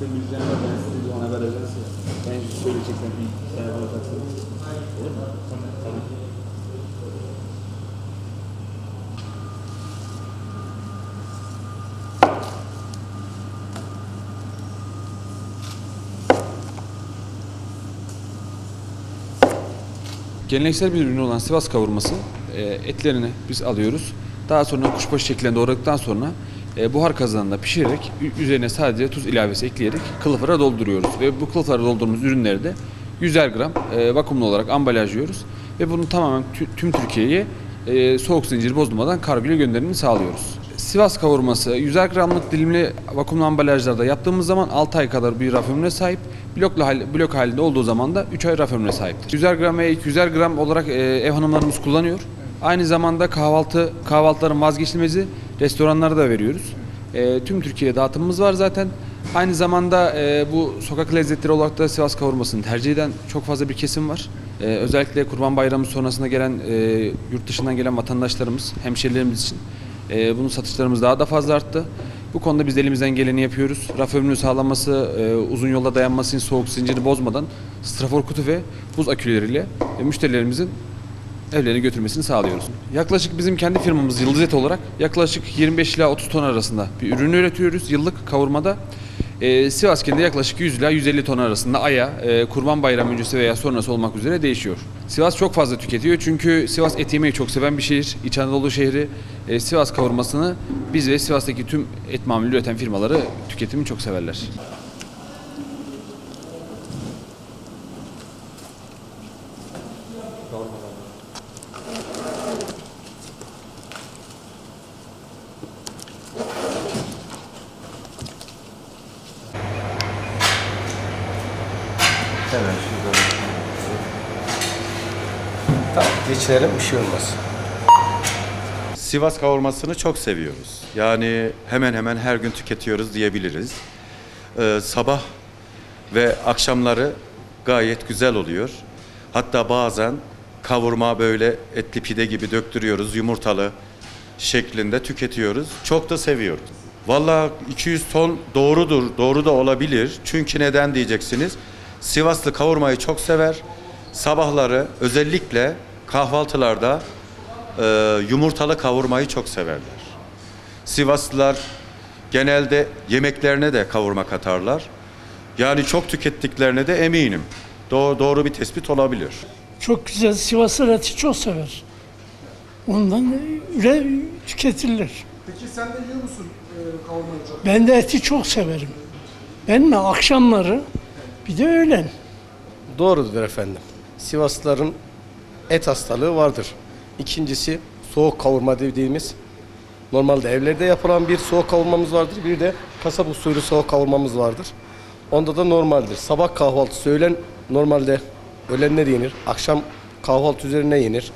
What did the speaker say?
istemeyeceğim de ben size ona vereceğiz ya. Ben söyleyecekler bir şey yapacaksınız. Olur mu? Tamam. Geleneksel bir ürün olan Sivas kavurması e, etlerini biz alıyoruz. Daha sonra kuşbaşı şeklinde doğradıktan sonra e, buhar kazanında pişirerek üzerine sadece tuz ilavesi ekleyerek kılıflara dolduruyoruz. Ve bu kılıflara doldurduğumuz ürünleri de 100'er gram e, vakumlu olarak ambalajlıyoruz. Ve bunu tamamen tü- tüm Türkiye'ye e, soğuk zincir bozulmadan kargoyla gönderimini sağlıyoruz. Sivas kavurması 100'er gramlık dilimli vakumlu ambalajlarda yaptığımız zaman 6 ay kadar bir raf ömrüne sahip. Bloklu hal, blok halinde olduğu zaman da 3 ay raf ömrüne sahiptir. 100'er gram ve 200'er gram olarak ev hanımlarımız kullanıyor. Aynı zamanda kahvaltı kahvaltıların vazgeçilmezi restoranlara da veriyoruz. E, tüm Türkiye'ye dağıtımımız var zaten. Aynı zamanda e, bu sokak lezzetleri olarak da Sivas kavurmasını tercih eden çok fazla bir kesim var. E, özellikle Kurban Bayramı sonrasında gelen e, yurt dışından gelen vatandaşlarımız, hemşerilerimiz için e, bunun satışlarımız daha da fazla arttı. Bu konuda biz de elimizden geleni yapıyoruz. Raf ömrünü sağlaması, e, uzun yolda dayanması soğuk zinciri bozmadan strafor kutu ve buz aküleriyle e, müşterilerimizin evlerine götürmesini sağlıyoruz. Yaklaşık bizim kendi firmamız Yıldız Et olarak yaklaşık 25 ila 30 ton arasında bir ürün üretiyoruz yıllık kavurmada. Ee, Sivas kendinde yaklaşık 100 ila 150 ton arasında aya, e, kurban bayramı öncesi veya sonrası olmak üzere değişiyor. Sivas çok fazla tüketiyor çünkü Sivas et yemeyi çok seven bir şehir. İç Anadolu şehri e, Sivas kavurmasını biz ve Sivas'taki tüm et mamulü üreten firmaları tüketimi çok severler. Hemen şurada. Tamam geçirelim bir şey olmaz. Sivas kavurmasını çok seviyoruz. Yani hemen hemen her gün tüketiyoruz diyebiliriz. Ee, sabah ve akşamları gayet güzel oluyor. Hatta bazen kavurma böyle etli pide gibi döktürüyoruz, yumurtalı şeklinde tüketiyoruz. Çok da seviyoruz. Valla 200 ton doğrudur, doğru da olabilir. Çünkü neden diyeceksiniz? Sivaslı kavurmayı çok sever. Sabahları özellikle kahvaltılarda e, yumurtalı kavurmayı çok severler. Sivaslılar genelde yemeklerine de kavurma katarlar. Yani çok tükettiklerine de eminim. Doğru, doğru bir tespit olabilir. Çok güzel. Sivaslılar eti çok sever. Ondan üre tüketilir. Peki sen de yiyor musun e, kavurmayı çok? Ben de eti çok severim. Ben mi akşamları bir de öğlen. Doğrudur efendim. Sivaslıların et hastalığı vardır. İkincisi soğuk kavurma dediğimiz normalde evlerde yapılan bir soğuk kavurmamız vardır. Bir de kasap usulü soğuk kavurmamız vardır. Onda da normaldir. Sabah kahvaltısı öğlen normalde öğlenler yenir. Akşam kahvaltı üzerine yenir.